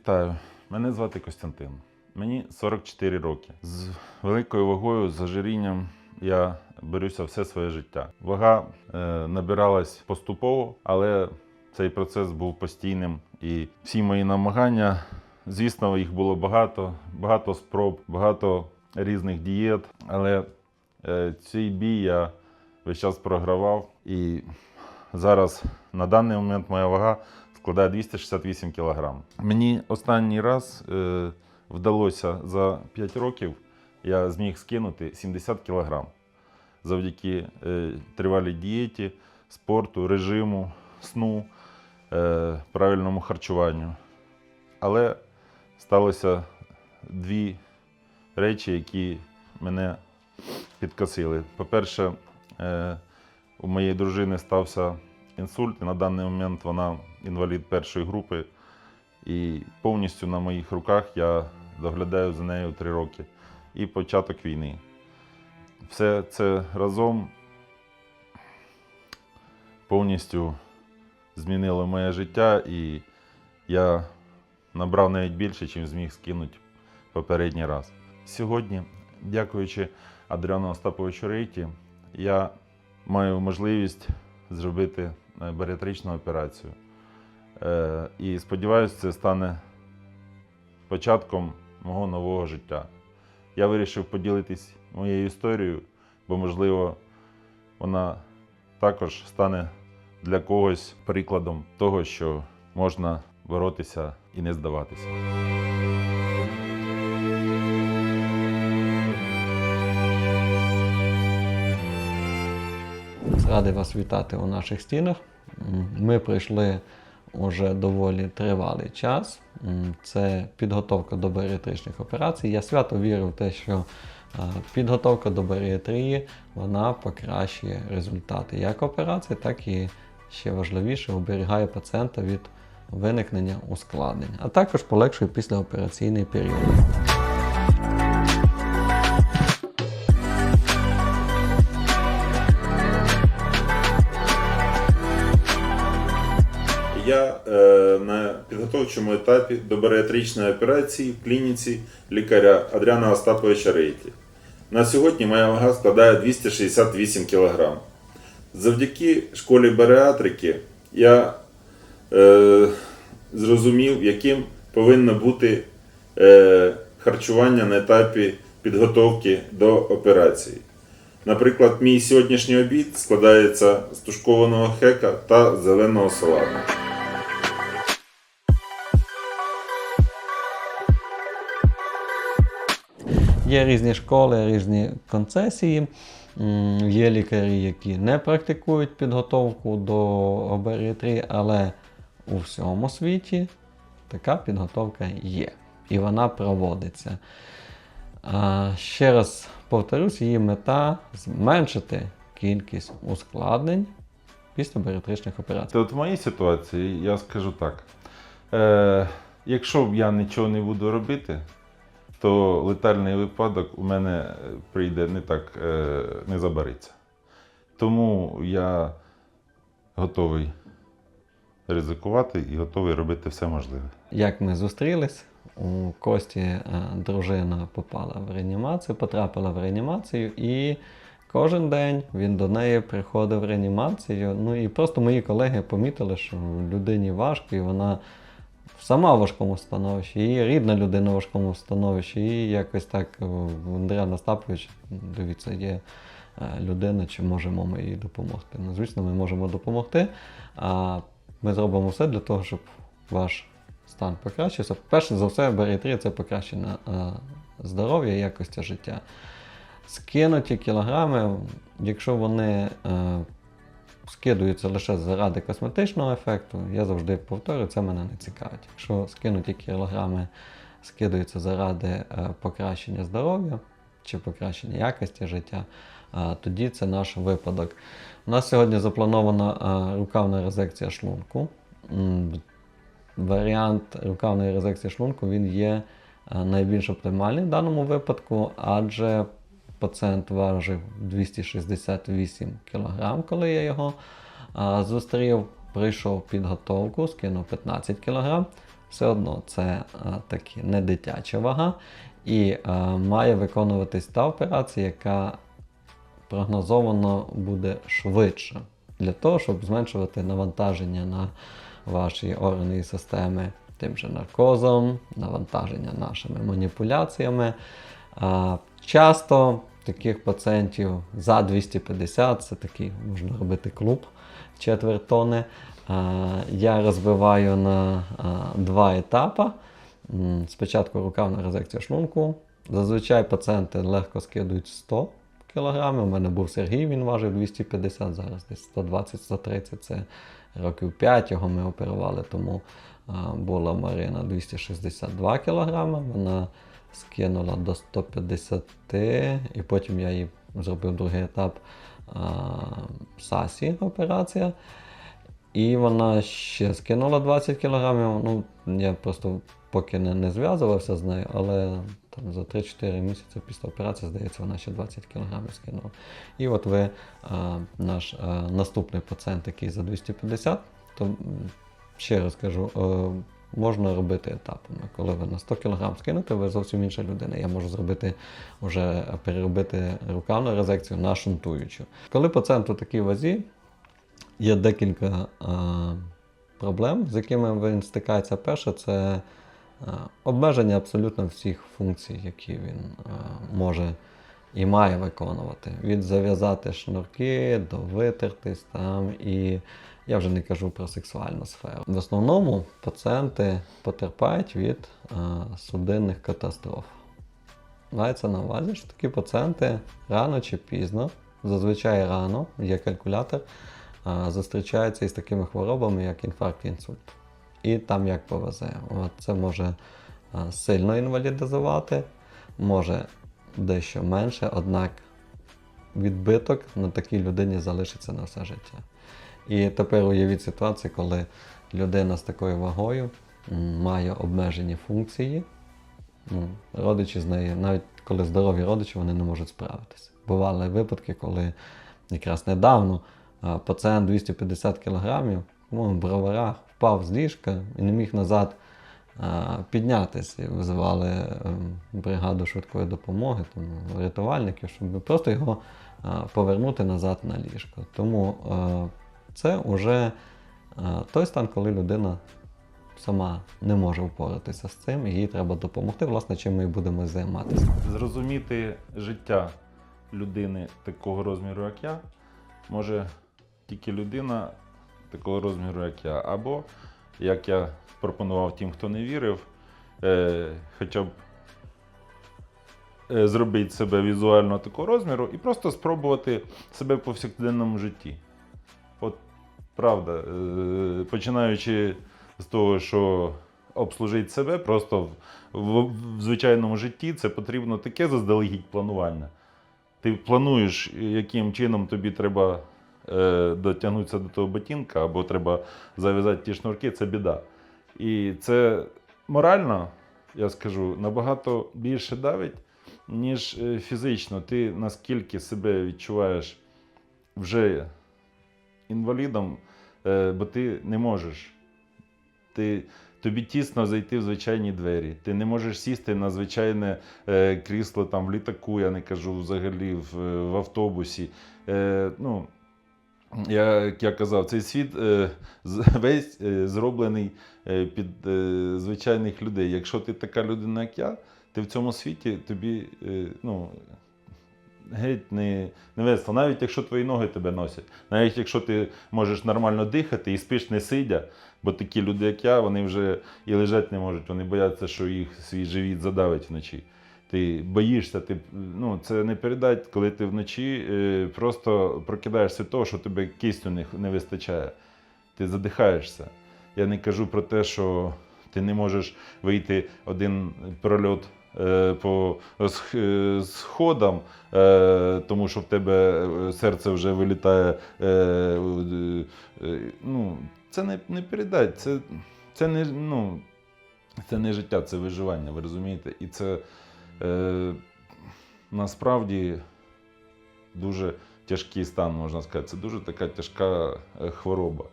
Вітаю, мене звати Костянтин. Мені 44 роки. З великою вагою, з ожирінням я борюся все своє життя. Вага е, набиралась поступово, але цей процес був постійним. І всі мої намагання, звісно, їх було багато, багато спроб, багато різних дієт. Але е, цей бій я весь час програвав. І зараз на даний момент моя вага складає 268 кг. Мені останній раз е, вдалося за 5 років я зміг скинути 70 кг завдяки е, тривалій дієті, спорту, режиму, сну, е, правильному харчуванню. Але сталося дві речі, які мене підкосили. По-перше, е, у моєї дружини стався інсульт, і на даний момент вона інвалід першої групи. І повністю на моїх руках я доглядаю за нею три роки. І початок війни. Все це разом повністю змінило моє життя, і я набрав навіть більше, ніж зміг скинути попередній раз. Сьогодні, дякуючи Адріану Остаповичу Рейті, я маю можливість зробити баріатричну операцію. Е, І сподіваюся, це стане початком мого нового життя. Я вирішив поділитись моєю історією, бо, можливо, вона також стане для когось прикладом того, що можна боротися і не здаватися. Радий вас вітати у наших стінах. Ми пройшли уже доволі тривалий час. Це підготовка до баріатричних операцій. Я свято вірю в те, що підготовка до баріатрії вона покращує результати як операції, так і ще важливіше оберігає пацієнта від виникнення ускладнень, а також полегшує післяопераційний період. Підготовчому етапі до баріатричної операції в клініці лікаря Адріана Остаповича Рейті. На сьогодні моя вага складає 268 кг. Завдяки школі баріатрики я е, зрозумів, яким повинно бути е, харчування на етапі підготовки до операції. Наприклад, мій сьогоднішній обід складається з тушкованого хека та зеленого салату. Є різні школи, різні концесії. Є лікарі, які не практикують підготовку до баріатрії, але у всьому світі така підготовка є. І вона проводиться. Ще раз повторюсь, її мета зменшити кількість ускладнень після баріатричних операцій. От в моїй ситуації я скажу так: е, якщо я нічого не буду робити, то летальний випадок у мене е, прийде не так, е, не забариться. Тому я готовий ризикувати і готовий робити все можливе. Як ми зустрілись, у Кості е, дружина попала в реанімацію, потрапила в реанімацію, і кожен день він до неї приходив в реанімацію. Ну і просто мої колеги помітили, що людині важко, і вона сама в важкому становищі, і рідна людина в важкому становищі, і якось так е, в Андрія Настапович, дивіться, є е, людина, чи можемо ми їй допомогти. Ну, звісно, ми можемо допомогти. А ми зробимо все для того, щоб ваш стан покращився. Перше за все, баріатрія це покращення е, здоров'я якості життя. Скинуті кілограми, якщо вони скидуються лише заради косметичного ефекту, я завжди повторюю, це мене не цікавить. Якщо скинуті кілограми скидаються заради е, покращення здоров'я чи покращення якості життя, е, тоді це наш випадок. У нас сьогодні запланована е, рукавна резекція шлунку. Варіант рукавної резекції шлунку він є найбільш оптимальний в даному випадку, адже пацієнт важив 268 кг, коли я його а, зустрів. Прийшов підготовку, скинув 15 кг. все одно це е, таки не дитяча вага, і е, має виконуватись та операція, яка прогнозовано буде швидше, для того, щоб зменшувати навантаження на ваші органи і системи тим же наркозом, навантаження нашими маніпуляціями. А, часто таких пацієнтів за 250 це такий можна робити клуб четверть тони. Я розбиваю на два етапи. Спочатку рукавна резекція шлунку. Зазвичай пацієнти легко скидують 100 кг. У мене був Сергій, він важив 250, зараз десь 120-130. Це років 5 його ми оперували, тому була Марина 262 кг. Вона скинула до 150, і потім я їй зробив другий етап а, САСі операція. І вона ще скинула 20 кг. Ну, я просто поки не, не зв'язувався з нею, але там за 3-4 місяці після операції, здається, вона ще 20 кг скинула. І от ви, а, наш а, наступний пацієнт, який за 250, то ще раз кажу, е, можна робити етапами. Коли ви на 100 кг скинете, ви зовсім інша людина. Я можу зробити вже переробити рукавну резекцію на шунтуючу. Коли пацієнт у такій вазі, є декілька а, проблем, з якими він стикається. Перше, це а, обмеження абсолютно всіх функцій, які він а, може і має виконувати. Від зав'язати шнурки до витертись там і. Я вже не кажу про сексуальну сферу. В основному пацієнти потерпають від а, судинних катастроф. Мається на увазі, що такі пацієнти рано чи пізно, зазвичай рано, є калькулятор, а, зустрічаються із такими хворобами, як інфаркт інсульт. І там як повезе. От це може а, сильно інвалідизувати, може дещо менше, однак відбиток на такій людині залишиться на все життя. І тепер уявіть ситуацію, коли людина з такою вагою має обмежені функції. Ну, родичі з нею, навіть коли здорові родичі, вони не можуть справитися. Бували випадки, коли якраз недавно пацієнт 250 кг в броварах впав з ліжка і не міг назад піднятися. Визивали ем, бригаду швидкої допомоги, там, рятувальників, щоб просто його повернути назад на ліжко. Тому а, це вже той стан, коли людина сама не може впоратися з цим, їй треба допомогти, власне, чим ми і будемо займатися. Зрозуміти життя людини такого розміру, як я, може тільки людина такого розміру, як я. Або, як я пропонував тим, хто не вірив, е, хоча б е, зробити себе візуально такого розміру і просто спробувати себе в повсякденному житті. Правда, е, починаючи з того, що обслужити себе просто в, в, в звичайному житті це потрібно таке заздалегідь планування. Ти плануєш, яким чином тобі треба е, дотягнутися до того ботинка, або треба зав'язати ті шнурки, це біда. І це морально, я скажу, набагато більше давить, ніж е, фізично. Ти наскільки себе відчуваєш вже інвалідом, бо ти не можеш. Ти, тобі тісно зайти в звичайні двері. Ти не можеш сісти на звичайне е, крісло там в літаку, я не кажу взагалі в, в автобусі. Е, ну, я, як я казав, цей світ е, весь е, зроблений е, під е, звичайних людей. Якщо ти така людина, як я, ти в цьому світі тобі е, ну, геть не, не весело. Навіть якщо твої ноги тебе носять, навіть якщо ти можеш нормально дихати і спиш не сидя, бо такі люди, як я, вони вже і лежати не можуть, вони бояться, що їх свій живіт задавить вночі. Ти боїшся, ти, ну, це не передать, коли ти вночі е, просто прокидаєшся того, що тебе кисню не, не вистачає. Ти задихаєшся. Я не кажу про те, що ти не можеш вийти один прольот по е, сходам, е, тому що в тебе е, серце вже вилітає. Е, е, е, ну, це не, не передать. Це, це, не, ну, це не життя, це виживання, ви розумієте? І це е, насправді дуже тяжкий стан, можна сказати. Це дуже така тяжка е, хвороба.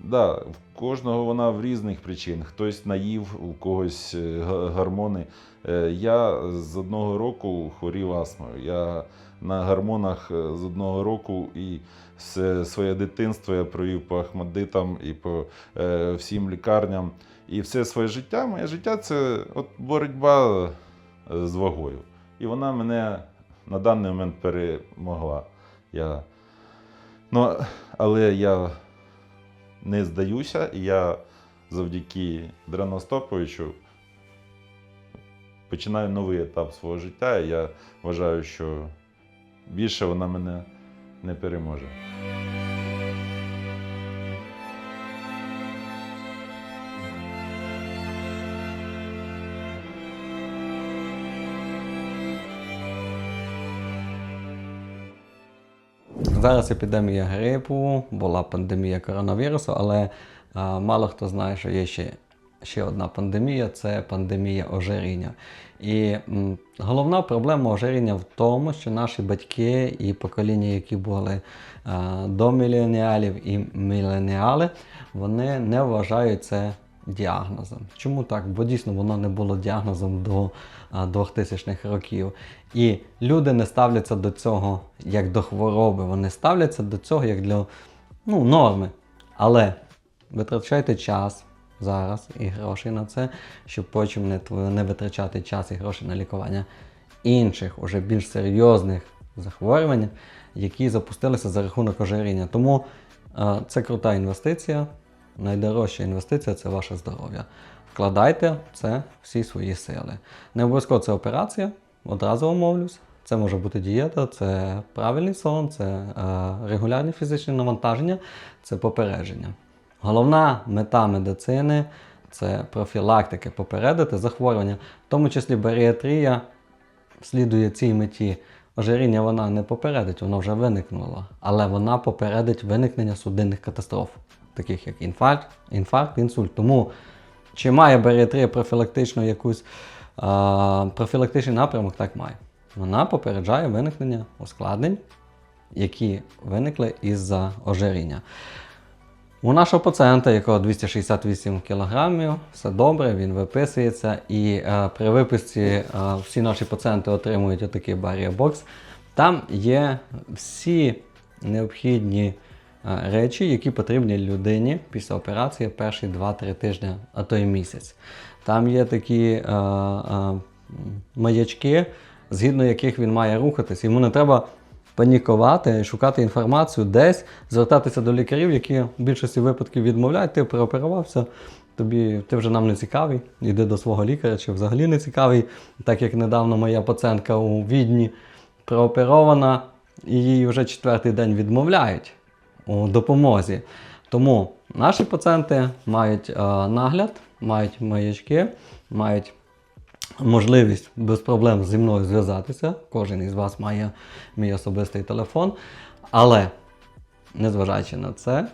Да, в кожного вона в різних причин. Хтось наїв, у когось е, г- гормони. Е, Я з одного року хворів астмою. Я на гормонах е, з одного року і все своє дитинство я провів по Ахмадитам і по всім лікарням. І все своє життя, моє життя це от боротьба з вагою. І вона мене на даний момент перемогла. Я, ну, але я не здаюся, і я завдяки Дрену Остаповичу починаю новий етап свого життя. І я вважаю, що більше вона мене не переможе. Зараз епідемія грипу, була пандемія коронавірусу, але а, мало хто знає, що є ще, ще одна пандемія це пандемія ожиріння. І м, головна проблема ожиріння в тому, що наші батьки і покоління, які були а, до міленіалів і міленіали, вони не вважають це діагнозом. Чому так? Бо дійсно воно не було діагнозом до 2000-х років. І люди не ставляться до цього як до хвороби, вони ставляться до цього як для ну, норми. Але витрачайте час зараз і гроші на це, щоб потім не, не витрачати час і гроші на лікування інших, уже більш серйозних захворювань, які запустилися за рахунок ожиріння. Тому е, це крута інвестиція. Найдорожча інвестиція це ваше здоров'я. Вкладайте в це всі свої сили. Не обов'язково це операція, одразу умовлюсь. Це може бути дієта, це правильний сон, це е, регулярні фізичні навантаження, це попередження. Головна мета медицини це профілактики, попередити захворювання, в тому числі баріатрія слідує цій меті. Ожиріння вона не попередить, воно вже виникнуло, але вона попередить виникнення судинних катастроф, таких як інфаркт, інфаркт, інсульт. Тому чи має баріатрія профілактичну якусь а, профілактичний напрямок, так має. Вона попереджає виникнення ускладнень, які виникли із-за ожиріння. У нашого пацієнта, якого 268 кг, все добре, він виписується, і е, при виписці е, всі наші пацієнти отримують отакий баріабокс. Там є всі необхідні е, речі, які потрібні людині після операції перші 2-3 тижні, а то й місяць. Там є такі е, е, маячки, згідно яких він має рухатись. Йому не треба панікувати, шукати інформацію десь, звертатися до лікарів, які в більшості випадків відмовляють, ти прооперувався, тобі ти вже нам не цікавий, йди до свого лікаря чи взагалі не цікавий. Так як недавно моя пацієнтка у Відні прооперована, і їй вже четвертий день відмовляють у допомозі. Тому наші пацієнти мають е, нагляд, мають маячки, мають можливість без проблем зі мною зв'язатися. Кожен із вас має мій особистий телефон. Але, незважаючи на це,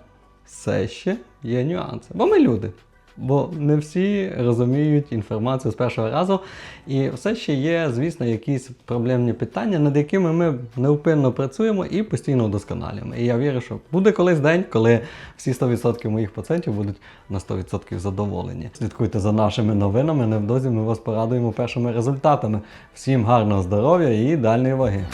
все ще є нюанси. Бо ми люди. Бо не всі розуміють інформацію з першого разу. І все ще є, звісно, якісь проблемні питання, над якими ми невпинно працюємо і постійно вдосконалюємо. І я вірю, що буде колись день, коли всі 100% моїх пацієнтів будуть на 100% задоволені. Слідкуйте за нашими новинами. Невдовзі ми вас порадуємо першими результатами. Всім гарного здоров'я і ідеальної ваги.